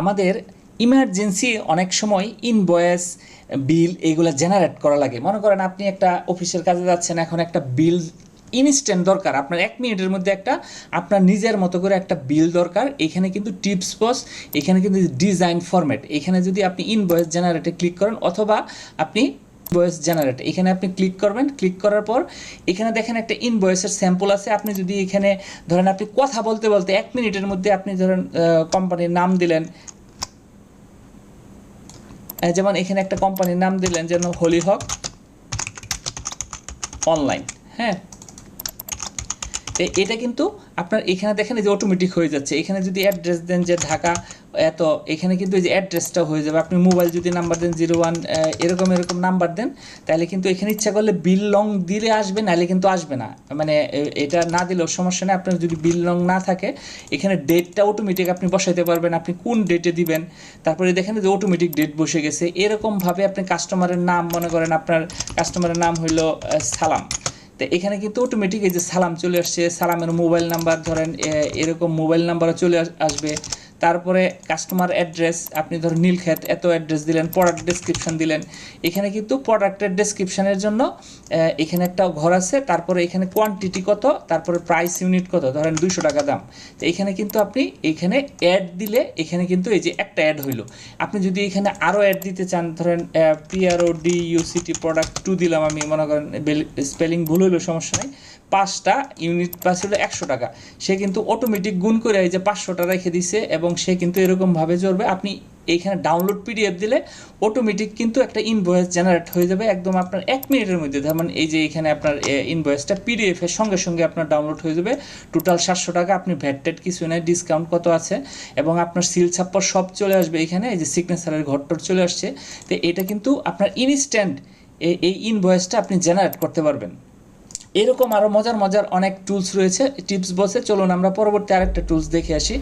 আমাদের ইমার্জেন্সি অনেক সময় ইনভয়েস বিল এইগুলো জেনারেট করা লাগে। মনে করেন আপনি একটা অফিসের কাজে যাচ্ছেন, এখন একটা বিল ইনস্ট্যান্ট দরকার। আপনার এক মিনিটের মধ্যে একটা, আপনার নিজের মতো করে একটা বিল দরকার। এখানে কিন্তু টিপস বস এখানে কিন্তু ডিজাইন ফরম্যাট এখানে যদি আপনি ইনভয়েস জেনারেটে ক্লিক করেন, অথবা আপনি ইনভয়েস জেনারেট এখানে আপনি ক্লিক করবেন ক্লিক করার পর এখানে দেখেন একটা ইনভয়েসের স্যাম্পল আছে। আপনি যদি এখানে ধরেন আপনি কথা বলতে বলতে এক মিনিটের মধ্যে আপনি ধরেন কোম্পানির নাম দিলেন। যেমন এখানে একটা কোম্পানির নাম দিলেন যেন হলি হক অনলাইন হ্যাঁ? এটা কিন্তু আপনার এখানে দেখেন যে অটোমেটিক হয়ে যাচ্ছে। এখানে যদি অ্যাড্রেস দেন যে ঢাকা, এত, এখানে কিন্তু এই যে অ্যাড্রেসটা হয়ে যাবে। আপনি মোবাইল যদি নাম্বার দেন জিরো ওয়ান এরকম এরকম নাম্বার দেন, তাহলে কিন্তু এখানে ইচ্ছা করলে বিল লং দিলে আসবে, নাহলে কিন্তু আসবে না। মানে এটা না দিলেও সমস্যা নেই। আপনার যদি বিল লং না থাকে, এখানে ডেটটা অটোমেটিক আপনি বসাইতে পারবেন, আপনি কোন ডেটে দিবেন। তারপরে দেখেন যে অটোমেটিক ডেট বসে গেছে। এরকমভাবে আপনি কাস্টমারের নাম, মনে করেন আপনার কাস্টমারের নাম হইল সালাম। তো এখানে কিন্তু অটোমেটিক এই যে সালাম চলে আসছে, সালামের মোবাইল নাম্বার ধরেন এরকম মোবাইল নাম্বারও চলে আস- আসবে। তারপরে কাস্টমার অ্যাড্রেস আপনি ধরুন নীলক্ষেত, এত অ্যাড্রেস দিলেন প্রোডাক্ট ডেসক্রিপশন দিলেন। এখানে কিন্তু প্রোডাক্টের ডেসক্রিপশনের জন্য এখানে একটা ঘর আছে, তারপরে এখানে কোয়ান্টিটি কত, তারপরে প্রাইস ইউনিট কত, ধরেন দুইশো টাকা দাম। তো এখানে কিন্তু আপনি এখানে অ্যাড দিলে, এখানে কিন্তু এই যে একটা অ্যাড হইল। আপনি যদি এখানে আরও অ্যাড দিতে চান, ধরেন P R O D U C T product two দিলাম আমি, মনে করেন স্পেলিং ভুল হইল, সমস্যা নেই। পাঁচটা ইউনিট পাস হলো একশো টাকা। সে কিন্তু অটোমেটিক গুণ করে এই যে পাঁচশোটা রেখে দিছে, এবং সে কিন্তু এরকমভাবে চলবে আপনি এইখানে ডাউনলোড পিডিএফ দিলে অটোমেটিক কিন্তু একটা ইনভয়েস জেনারেট হয়ে যাবে একদম আপনার এক মিনিটের মধ্যে। যেমন এই যে এখানে আপনার ইনভয়েসটা পিডিএফের সঙ্গে সঙ্গে আপনার ডাউনলোড হয়ে যাবে। টোটাল সাতশো টাকা, আপনি ভ্যাটেড কিছু নেই ডিসকাউন্ট কত আছে? এবং আপনার সিল ছাপ্পর সব চলে আসবে এখানে, এই যে সিগনেচারের ঘরটর চলে আসছে। তো এটা কিন্তু আপনার ইনস্ট্যান্ট এই ইনভয়েসটা আপনি জেনারেট করতে পারবেন। এরকম আরও মজার মজার অনেক টুলস রয়েছে টিপস বসে চলুন আমরা পরবর্তী আরেকটা টুলস দেখে আসি।